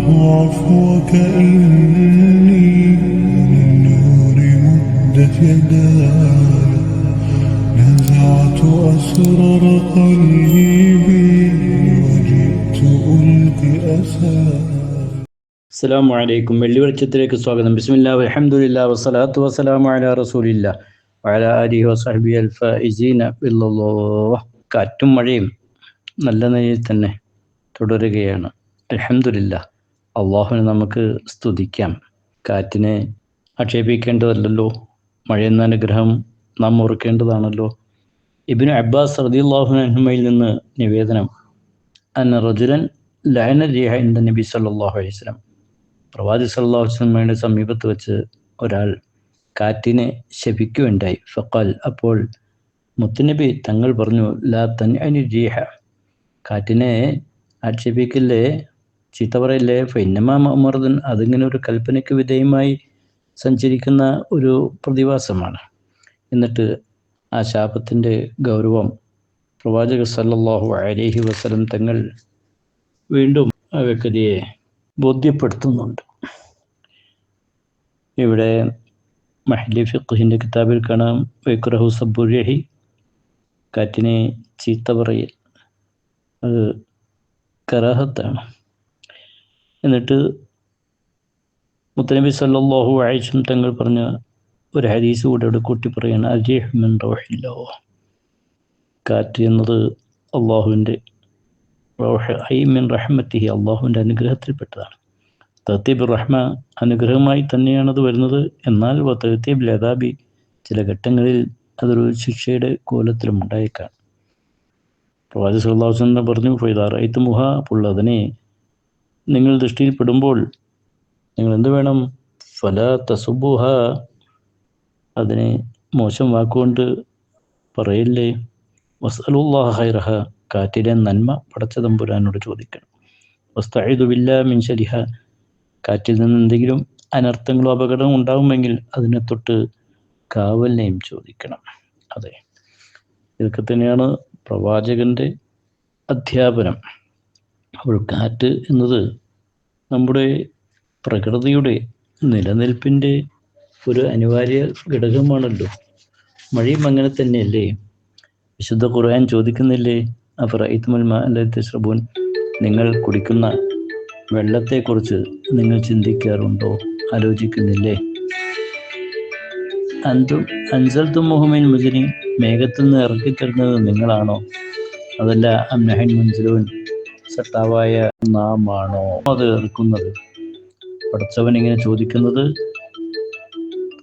عفوك إني للنور مدت يداي نزعت أسرار قلبي وجئت ألقي أساي അസ്സലാമു അലൈക്കും വെള്ളി വെളിച്ചത്തിലേക്ക് സ്വാഗതം ബിസ്മില്ലാ അൽഹംദുലില്ല വസ്സലാത്തു വസ്സലാമു അലാ റസൂലില്ല വഅല ആലിഹി വസഹബി അൽ ഫൈസീന ബില്ലല്ലാഹ് കാറ്റും മഴയും നല്ല നിലയിൽ തന്നെ തുടരുകയാണ് അൽഹംദുലില്ല അള്ളാഹുവിനെ നമുക്ക് സ്തുതിക്കാം. കാറ്റിനെ ആക്ഷേപിക്കേണ്ടതല്ലല്ലോ. മഴയെന്ന അനുഗ്രഹം നാം ഓർക്കേണ്ടതാണല്ലോ ഇബിന് അബ്ബാസ് അൻഹുമയിൽ നിന്ന് നിവേദനം. അന്ന റജുലൻ ലഹന റിഹ ഇൻ നബി സല്ലാഹു അലൈഹി വസല്ലം. പ്രവാചി സല്ലാഹു വസ്ലമയുടെ സമീപത്ത് വെച്ച് ഒരാൾ കാറ്റിനെ ശപിക്കുകയുണ്ടായി. ഫക്കാൽ അപ്പോൾ മുത്തുനബി തങ്ങൾ പറഞ്ഞു ലാ തൻ അനു ജീഹ കാറ്റിനെ ആക്ഷേപിക്കില്ലേ? ചീത്ത പറയില്ലേ? ഫൈനമാ അതിങ്ങനെ ഒരു കൽപ്പനയ്ക്ക് വിധേയമായി സഞ്ചരിക്കുന്ന ഒരു പ്രതിഭാസമാണ്. എന്നിട്ട് ആ ശാപത്തിന്റെ ഗൗരവം പ്രവാചക സല്ലല്ലാഹു അലൈഹി വസല്ലം തങ്ങൾ വീണ്ടും ആ വ്യക്തിയെ ബോധ്യപ്പെടുത്തുന്നുണ്ട്. ഇവിടെ മഹലി ഫിഖിന്റെ കിതാബിൽ കാണാം. വൈക്കുറഹു സബുരഹി കാറ്റിനെ ചീത്ത പറയൽ. അത് കറാഹത്താണ്. എന്നിട്ട് മുത്തനബി സല്ലാഹു ആയിഷം തങ്ങൾ പറഞ്ഞ ഒരു ഹദീസ് കൂടെ ഇവിടെ കൂട്ടി പറയാണ് അജീഹ് മിൻ റൗഹില്ലോ കാറ്റ് എന്നത് അള്ളാഹുവിന്റെ റോഹ മിൻ റഹ്മത്തിഹി അള്ളാഹുവിന്റെ അനുഗ്രഹത്തിൽപ്പെട്ടതാണ്. തത്തീബ് റഹ്മ അനുഗ്രഹമായി തന്നെയാണത് വരുന്നത്. എന്നാൽ തത്തീബ് ലതാബി ചില ഘട്ടങ്ങളിൽ അതൊരു ശിക്ഷയുടെ കോലത്തിലും ഉണ്ടായേക്കാം. പ്രവാചി സുല്ലാഹുസന്ന പറഞ്ഞു ഫൈദാർ ഐത്ത് മുഹ അപ്പോൾ അതിനെ നിങ്ങൾ ദൃഷ്ടിയിൽപ്പെടുമ്പോൾ നിങ്ങൾ എന്ത് വേണം? ഫല തസുബുഹ അതിനെ മോശം വാക്കുകൊണ്ട് പറയില്ലേ? വസലുല്ലാഹ കാറ്റിലെ നന്മ പടച്ച തമ്പുരാനോട് ചോദിക്കണം. വസ്തായുദില്ല മിൻശരിഹ കാറ്റിൽ നിന്ന് എന്തെങ്കിലും അനർത്ഥങ്ങളോ അപകടമോ ഉണ്ടാകുമെങ്കിൽ അതിനെ തൊട്ട് കാവലിനെയും ചോദിക്കണം. അതെ. ഇതൊക്കെ തന്നെയാണ് പ്രവാചകന്റെ അധ്യാപനം. അപ്പോൾ കാറ്റ് എന്നത് നമ്മുടെ പ്രകൃതിയുടെ നിലനിൽപ്പിന്റെ ഒരു അനിവാര്യ ഘടകമാണല്ലോ. മഴയും അങ്ങനെ തന്നെയല്ലേ? വിശുദ്ധ ഖുർആൻ ചോദിക്കുന്നില്ലേ? അഫർ ഇത്മുൽ തശ്രബൂൻ നിങ്ങൾ കുടിക്കുന്ന വെള്ളത്തെക്കുറിച്ച് നിങ്ങൾ ചിന്തിക്കാറുണ്ടോ? ആലോചിക്കുന്നില്ലേ? അന്തു അൻസൽത്തും മുഹമ്മിൻ മുജരി മേഘത്തിൽ നിന്ന് ഇറക്കിത്തരുന്നത് നിങ്ങളാണോ? അതല്ല അംനഹൻ മുൻസിലൂൻ. സട്ടാവായ നാം ആണോ അത് എടുക്കുന്നത്? പഠിച്ചവൻ ഇങ്ങനെ ചോദിക്കുന്നത്.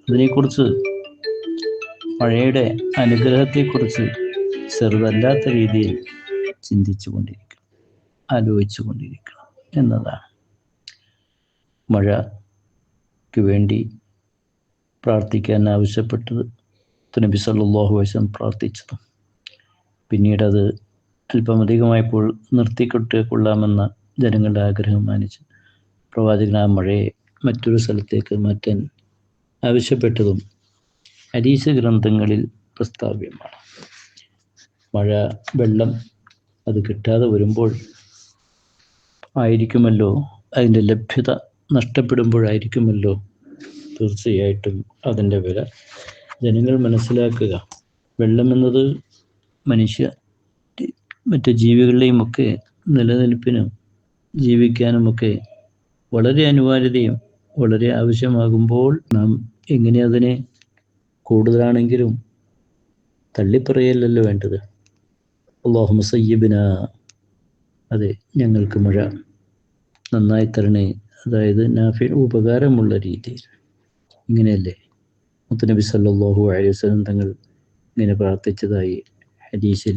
അതിനെക്കുറിച്ച് മഴയുടെ അനുഗ്രഹത്തെക്കുറിച്ച് ചെറുതല്ലാത്ത രീതിയിൽ ചിന്തിച്ചു കൊണ്ടിരിക്കണം ആലോചിച്ചു കൊണ്ടിരിക്കണം എന്നതാണ്. മഴയ്ക്ക് വേണ്ടി പ്രാർത്ഥിക്കാൻ ആവശ്യപ്പെട്ടത് നബി അലൈഹി വസല്ലം പ്രാർത്ഥിച്ചത്. പിന്നീട് അത് അധികമായപ്പോൾ നിർത്തിക്കൊട്ട് കൊള്ളാമെന്ന ജനങ്ങളുടെ ആഗ്രഹം മാനിച്ച്. പ്രവാചകൻ ആ മഴയെ മറ്റൊരു സ്ഥലത്തേക്ക് മാറ്റാൻ ആവശ്യപ്പെട്ടതും അരീശ ഗ്രന്ഥങ്ങളിൽ പ്രസ്താവ്യമാണ്. മഴ വെള്ളം അത് കിട്ടാതെ വരുമ്പോൾ ആയിരിക്കുമല്ലോ? അതിന്റെ ലഭ്യത നഷ്ടപ്പെടുമ്പോഴായിരിക്കുമല്ലോ? തീർച്ചയായിട്ടും അതിന്റെ വില. ജനങ്ങൾ മനസ്സിലാക്കുക വെള്ളമെന്നത് മനുഷ്യ മറ്റ് ജീവികളുടെയും ഒക്കെ നിലനിൽപ്പിനും ജീവിക്കാനുമൊക്കെ വളരെ അനിവാര്യതയും വളരെ ആവശ്യമാകുമ്പോൾ നാം എങ്ങനെ അതിനെ കൂടുതലാണെങ്കിലും തള്ളിപ്പറയല്ലല്ലോ വേണ്ടത്. അള്ളാഹു മുസയ്യബിന അതെ ഞങ്ങൾക്ക് മഴ നന്നായി തരണേ. അതായത് നാഫി ഉപകാരമുള്ള രീതിയിൽ. ഇങ്ങനെയല്ലേ? മുത്തനബി സല്ലാഹു അലൈഹി വസ്ലം തങ്ങൾ ഇങ്ങനെ പ്രാർത്ഥിച്ചതായി ഹദീസിൽ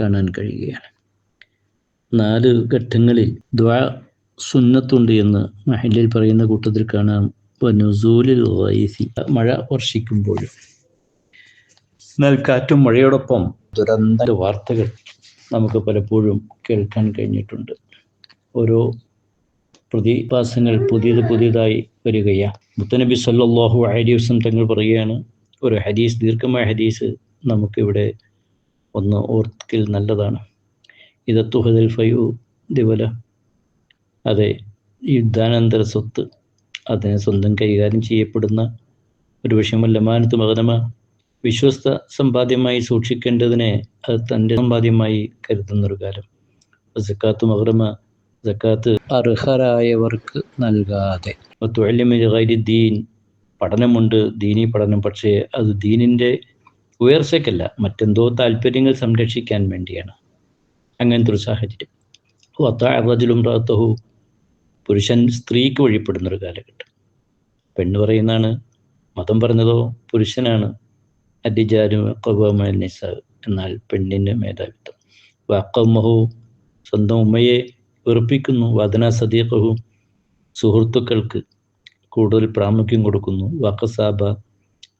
കാണാൻ കഴിയുകയാണ്. നാല് ഘട്ടങ്ങളിൽ ദ്വാ സുന്നത്തുണ്ട് എന്ന് മഹലിൽ പറയുന്ന കൂട്ടത്തിൽ കാണാം. വനുസൂലിൽ മഴ വർഷിക്കുമ്പോഴും. എന്നാൽ കാറ്റും മഴയോടൊപ്പം ദുരന്ത വാർത്തകൾ നമുക്ക് പലപ്പോഴും കേൾക്കാൻ കഴിഞ്ഞിട്ടുണ്ട്. ഓരോ പ്രതിഭാസങ്ങൾ പുതിയത് പുതിയതായി വരികയാണ് മുത്തനബി സല്ലാഹു അലൈഹി വസ്ലം തങ്ങൾ പറയുകയാണ് ഒരു ഹദീസ് ദീർഘമായ ഹദീസ് നമുക്കിവിടെ ഒന്ന് ഓർക്കൽ നല്ലതാണ്. ഇതത്തുഹദൽ ഫയു ദിവല. അതെ യുദ്ധാനന്തര സ്വത്ത് അതിനെ സ്വന്തം കൈകാര്യം ചെയ്യപ്പെടുന്ന ഒരു വിഷയമല്ല മാനത്ത് മകനമ വിശ്വസ്ത സമ്പാദ്യമായി സൂക്ഷിക്കേണ്ടതിനെ അത് തന്റെ സമ്പാദ്യമായി കരുതുന്നൊരു കാലം. സക്കാത്ത് മഹ്റമ സക്കാത്ത് അർഹരായവർക്ക് നൽകാതെ. ദീൻ പഠനമുണ്ട് ദീനി പഠനം. പക്ഷേ അത് ദീനിന്റെ ഉയർച്ചയ്ക്കല്ല മറ്റെന്തോ താല്പര്യങ്ങൾ സംരക്ഷിക്കാൻ വേണ്ടിയാണ്. അങ്ങനത്തെ ഒരു സാഹചര്യം. വത്താറജലും റാത്തഹു പുരുഷൻ സ്ത്രീക്ക് വഴിപ്പെടുന്ന ഒരു കാലഘട്ടം. പെണ്ണ് പറയുന്നതാണ് മതം പറഞ്ഞതോ പുരുഷനാണ്. അഡിജാരും കവമൽ നിസ എന്നാൽ പെണ്ണിന്റെ മേധാവിത്വം. വാക്കമ്മഹു സ്വന്തം ഉമ്മയെ വെറുപ്പിക്കുന്നു. വദന സദീഖഹു സുഹൃത്തുക്കൾക്ക് കൂടുതൽ പ്രാമുഖ്യം കൊടുക്കുന്നു. വാക്കസാബ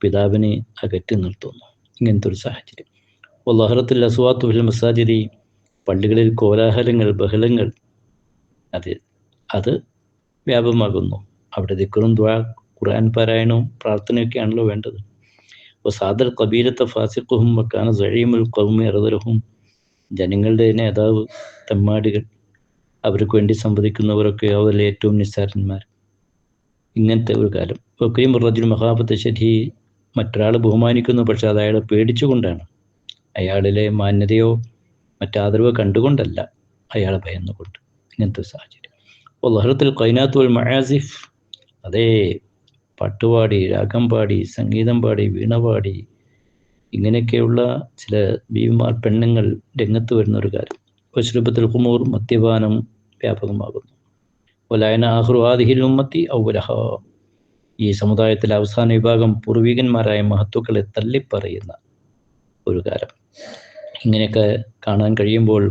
പിതാവിനെ അകറ്റി നിർത്തുന്നു. ഇങ്ങനത്തെ ഒരു സാഹചര്യം. വല്ലാഹറത്തിൽ അസ്വാത്തു ഫിൽ മസാജിദി പള്ളികളിൽ കോലാഹലങ്ങൾ ബഹളങ്ങൾ അത് അത് വ്യാപകമാകുന്നു. അവിടെ ദിക്കറും ദ്വാ ഖുർആൻ പാരായണവും പ്രാർത്ഥനയൊക്കെയാണല്ലോ വേണ്ടത്. അപ്പോൾ സാദർ കബീലത്തെ ഫാസിഖുഹും വക്കാന സഴീമുൽ കൗമി അറുതരഹും ജനങ്ങളുടെ നേതാവ് തെമ്മാടികൾ അവർക്ക് വേണ്ടി സംവദിക്കുന്നവരൊക്കെ അവരിൽ ഏറ്റവും നിസ്സാരന്മാർ. ഇങ്ങനത്തെ ഒരു കാലം. ഒക്കെയും റജുൽ മഹാബത്ത് മറ്റൊരാൾ ബഹുമാനിക്കുന്നു പക്ഷെ അത് അയാളെ പേടിച്ചുകൊണ്ടാണ്. അയാളിലെ മാന്യതയോ മറ്റാദരവോ കണ്ടുകൊണ്ടല്ല അയാളെ ഭയന്നുകൊണ്ട് ഇങ്ങനത്തെ സാഹചര്യം. അപ്പോൾ ലഹ്റത്തിൽ കൈനാത്തുൽ മയാസിഫ് അതേ പാട്ടുപാടി രാഗം പാടി സംഗീതം പാടി വീണ പാടി ഇങ്ങനെയൊക്കെയുള്ള ചില ബീവിമാർ പെണ്ണുങ്ങൾ രംഗത്ത് വരുന്ന ഒരു കാര്യം. വശ്രൂപത്തിൽ കുമൂർ മദ്യപാനം വ്യാപകമാകുന്നു. ഒലായന ആഹ്റുവാദിഹിൽ ഉമ്മത്തി ഔലഹ ഈ സമുദായത്തിലെ അവസാന വിഭാഗം പൂർവികന്മാരായ മഹത്തുക്കളെ തള്ളിപ്പറയുന്ന ഒരു കാലം. ഇങ്ങനെയൊക്കെ കാണാൻ കഴിയുമ്പോൾ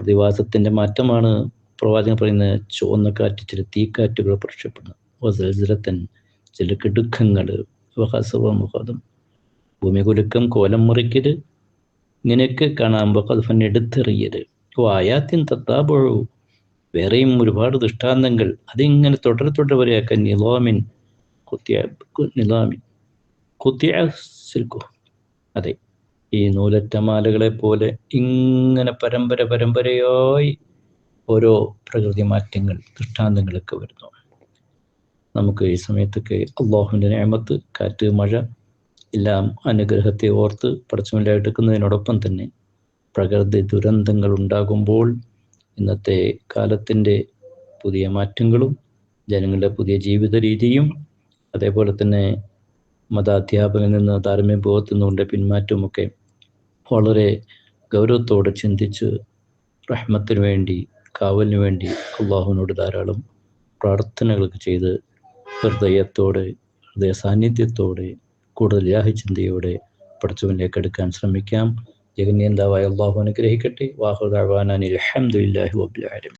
പ്രതിവാസത്തിന്റെ മാറ്റമാണ് പ്രവാചകൻ പറയുന്ന ചുവന്ന കാറ്റ് ചില തീക്കാറ്റുകൾ പ്രത്യക്ഷപ്പെടുന്നു. ചില കിടുക്കങ്ങൾ ഭൂമി കുലുക്കം കോലം മുറിക്കൽ ഇങ്ങനെയൊക്കെ കാണാൻ എടുത്തെറിയൽ. വായാത്തിൻ തത്താപഴു വേറെയും ഒരുപാട് ദൃഷ്ടാന്തങ്ങൾ. അതിങ്ങനെ തുടർ വരെയൊക്കെ നിലോമിൻ നിലാമിൻ കുത്തിയ സിൽക്കു. അതെ ഈ നൂലറ്റമാലകളെ പോലെ ഇങ്ങനെ പരമ്പര പരമ്പരയായി ഓരോ പ്രകൃതി മാറ്റങ്ങൾ ദൃഷ്ടാന്തങ്ങളൊക്കെ വരുന്നു. നമുക്ക് ഈ സമയത്തൊക്കെ അള്ളാഹുവിന്റെ നേമത്ത് കാറ്റ് മഴ എല്ലാം അനുഗ്രഹത്തെ ഓർത്ത് പടച്ചുമില്ലായെടുക്കുന്നതിനോടൊപ്പം തന്നെ പ്രകൃതി ദുരന്തങ്ങൾ ഉണ്ടാകുമ്പോൾ ഇന്നത്തെ കാലത്തിന്റെ പുതിയ മാറ്റങ്ങളും ജനങ്ങളുടെ പുതിയ ജീവിത രീതിയും അതേപോലെ തന്നെ മതാധ്യാപകനിൽ നിന്ന് താരമ്യം ബോധത്തുനിന്നുകൊണ്ട് പിന്മാറ്റവുമൊക്കെ വളരെ ഗൗരവത്തോടെ ചിന്തിച്ച് റഹ്മത്തിന് വേണ്ടി കാവലിന് വേണ്ടി അള്ളാഹുവിനോട് ധാരാളം പ്രാർത്ഥനകളൊക്കെ ചെയ്ത് ഹൃദയത്തോടെ ഹൃദയ സാന്നിധ്യത്തോടെ കൂടുതൽ യാഹിചിന്തയോടെ പഠിച്ചവനിലേക്ക് എടുക്കാൻ ശ്രമിക്കാം. ജഗന്യന്താവായ അള്ളാഹു അനുഗ്രഹിക്കട്ടെ വാഹുദാവാനാൻ അലഹമുല്ലാഹി വബുലാലും